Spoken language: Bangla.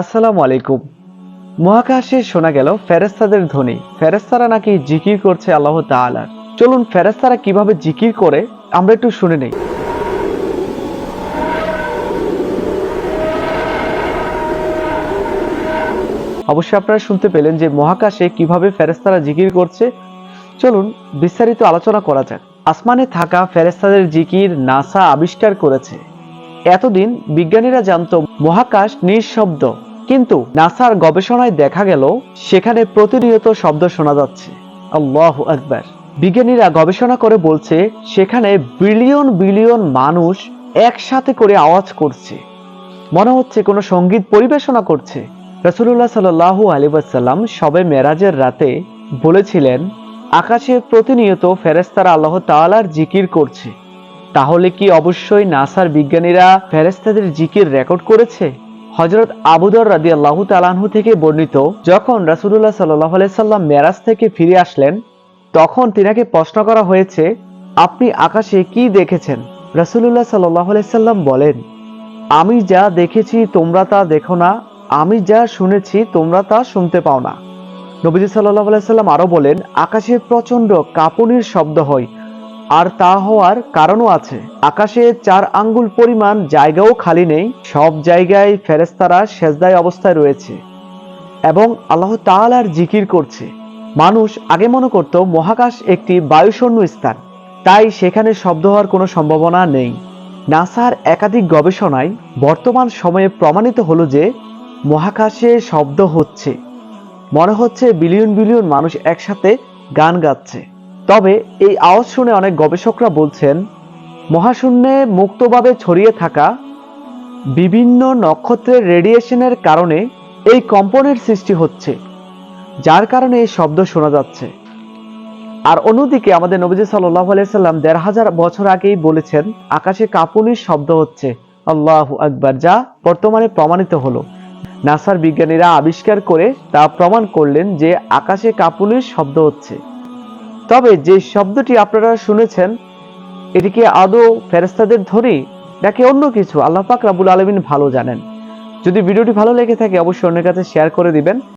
আসসালামু আলাইকুম। মহাকাশে শোনা গেল ফেরেস্তাদের ধ্বনি। ফেরেস্তারা নাকি জিকির করছে আল্লাহ তাআলার চলুন ফেরেস্তারা কীভাবে জিকির করে, আমরা একটু শুনে নেই। অবশ্যই আপনারা শুনতে পেলেন যে মহাকাশে কীভাবে ফেরেস্তারা জিকির করছে। চলুন বিস্তারিত আলোচনা করা যাক। আসমানে থাকা ফেরেস্তাদের জিকির নাসা আবিষ্কার করেছে। এতদিন বিজ্ঞানীরা জানতো মহাকাশ নিঃশব্দ। কিন্তু নাসার গবেষণায় দেখা গেল, সেখানে প্রতিনিয়ত শব্দ শোনা যাচ্ছে। আল্লাহ আকবার। বিজ্ঞানীরা গবেষণা করে বলছে, সেখানে বিলিয়ন বিলিয়ন মানুষ একসাথে করে আওয়াজ করছে। মনে হচ্ছে কোনো সংগীত পরিবেশনা করছে। রসুল্লাহ সাল্লাহ আলিবাসাল্লাম সবে মেরাজের রাতে বলেছিলেন, আকাশে প্রতিনিয়ত ফেরেস্তারা আল্লাহ তাআলার জিকির করছে। তাহলে কি অবশ্যই নাসার বিজ্ঞানীরা ফেরেস্তাদের জিকির রেকর্ড করেছে? হজরত আবুদর রাদি আল্লাহ তালাহু থেকে বর্ণিত, যখন রাসুল্লাহ সাল্লাহ সাল্লাম মেরাজ থেকে ফিরে আসলেন, তখন তিনাকে প্রশ্ন করা হয়েছে, আপনি আকাশে কি দেখেছেন? রাসুল্লাহ সাল্লাহ আলাইসাল্লাম বলেন, আমি যা দেখেছি তোমরা তা দেখো না, আমি যা শুনেছি তোমরা তা শুনতে পাও না। নবীজি সাল্লাহ সাল্লাম আরও বলেন, আকাশে প্রচণ্ড কাঁপুনির শব্দ হয় আর তা হওয়ার কারণও আছে। আকাশে চার আঙ্গুল পরিমাণ জায়গাও খালি নেই, সব জায়গায় ফেরেস্তারা সেজদায় অবস্থায় রয়েছে এবং আল্লাহ তাআলার জিকির করছে। মানুষ আগে মনে করত, মহাকাশ একটি বায়ুশূন্য স্থান, তাই সেখানে শব্দ হওয়ার কোনো সম্ভাবনা নেই। নাসার একাধিক গবেষণায় বর্তমান সময়ে প্রমাণিত হলো যে, মহাকাশে শব্দ হচ্ছে। মনে হচ্ছে বিলিয়ন বিলিয়ন মানুষ একসাথে গান গাচ্ছে। তবে এই আওয়াজ শুনে অনেক গবেষকরা বলছেন, মহাশূন্যে মুক্তভাবে ছড়িয়ে থাকা বিভিন্ন নক্ষত্রের রেডিয়েশনের কারণে এই কম্পনের সৃষ্টি হচ্ছে, যার কারণে এই শব্দ শোনা যাচ্ছে। আর অন্যদিকে আমাদের নবীজি সাল্লাহ সাল্লাম দেড় হাজার বছর আগেই বলেছেন, আকাশে কাঁপুনির শব্দ হচ্ছে, আল্লাহ আকবার যা বর্তমানে প্রমাণিত হলো। নাসার বিজ্ঞানীরা আবিষ্কার করে তা প্রমাণ করলেন যে আকাশে কাঁপুনির শব্দ হচ্ছে। তবে যে শব্দটি আপনারা শুনেছেন এটিকে আদৌ ফেরেস্তাদের ধ্বনি নাকি অন্য কিছু? আল্লাহ পাক রাবুল আলমিন ভালো জানেন। যদি ভিডিওটি ভালো লেগে থাকে, অবশ্যই অন্যের কাছে শেয়ার করে দিবেন।